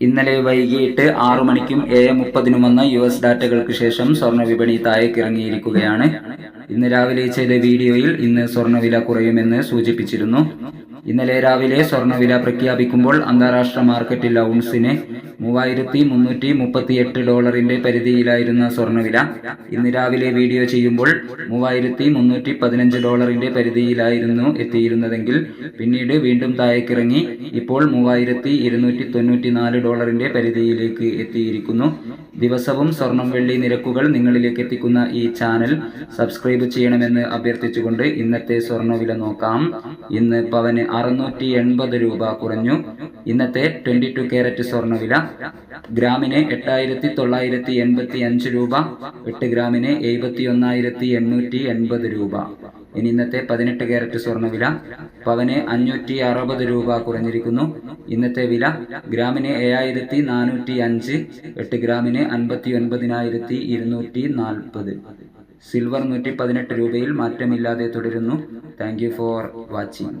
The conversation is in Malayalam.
ഇന്നലെ വൈകിട്ട് ആറു മണിക്കും ഏഴ് മുപ്പതിനും വന്ന യു എസ് ഡാറ്റകൾക്ക് ശേഷം സ്വർണ വിപണി താഴേക്കിറങ്ങിയിരിക്കുകയാണ് ഇന്ന് രാവിലെ ചെയ്ത വീഡിയോയിൽ ഇന്ന് സ്വർണവില കുറയുമെന്ന് സൂചിപ്പിച്ചിരുന്നു. ഇന്നലെ രാവിലെ സ്വർണവില പ്രഖ്യാപിക്കുമ്പോൾ അന്താരാഷ്ട്ര മാർക്കറ്റിൽ ഔൺസിന് മൂവായിരത്തി മുന്നൂറ്റി മുപ്പത്തി എട്ട് ഡോളറിന്റെ പരിധിയിലായിരുന്ന സ്വർണവില ഇന്ന് രാവിലെ വീഡിയോ ചെയ്യുമ്പോൾ മൂവായിരത്തി മുന്നൂറ്റി പതിനഞ്ച് ഡോളറിന്റെ പരിധിയിലായിരുന്നു എത്തിയിരുന്നതെങ്കിൽ പിന്നീട് വീണ്ടും താഴേക്കിറങ്ങി ഇപ്പോൾ മൂവായിരത്തി ഇരുന്നൂറ്റി തൊണ്ണൂറ്റി നാല് ഡോളറിന്റെ പരിധിയിലേക്ക് എത്തിയിരിക്കുന്നു. ദിവസവും സ്വർണം വെള്ളി നിരക്കുകൾ നിങ്ങളിലേക്ക് എത്തിക്കുന്ന ഈ ചാനൽ സബ്സ്ക്രൈബ് ചെയ്യണമെന്ന് അഭ്യർത്ഥിച്ചുകൊണ്ട് ഇന്നത്തെ സ്വർണവില നോക്കാം. ഇന്ന് പവന് അറുന്നൂറ്റി എൺപത് രൂപ കുറഞ്ഞു. ഇന്നത്തെ ട്വന്റി ടു ക്യാരറ്റ് സ്വർണവില ഗ്രാമിന് എട്ടായിരത്തി തൊള്ളായിരത്തി എൺപത്തി അഞ്ച് രൂപ എട്ട് ഗ്രാമിന് എഴുപത്തി ഒന്നായിരത്തി എണ്ണൂറ്റി എൺപത് രൂപ. ഇനി ഇന്നത്തെ പതിനെട്ട് ക്യാരറ്റ് സ്വർണ വില പവന് അഞ്ഞൂറ്റി അറുപത് രൂപ കുറഞ്ഞിരിക്കുന്നു. ഇന്നത്തെ വില ഗ്രാമിന് ഏഴായിരത്തി നാനൂറ്റി അഞ്ച് എട്ട് ഗ്രാമിന് അൻപത്തി ഒൻപതിനായിരത്തി ഇരുന്നൂറ്റി നാൽപ്പത്. സിൽവർ നൂറ്റി പതിനെട്ട് രൂപയിൽ മാറ്റമില്ലാതെ തുടരുന്നു. Thank you for watching.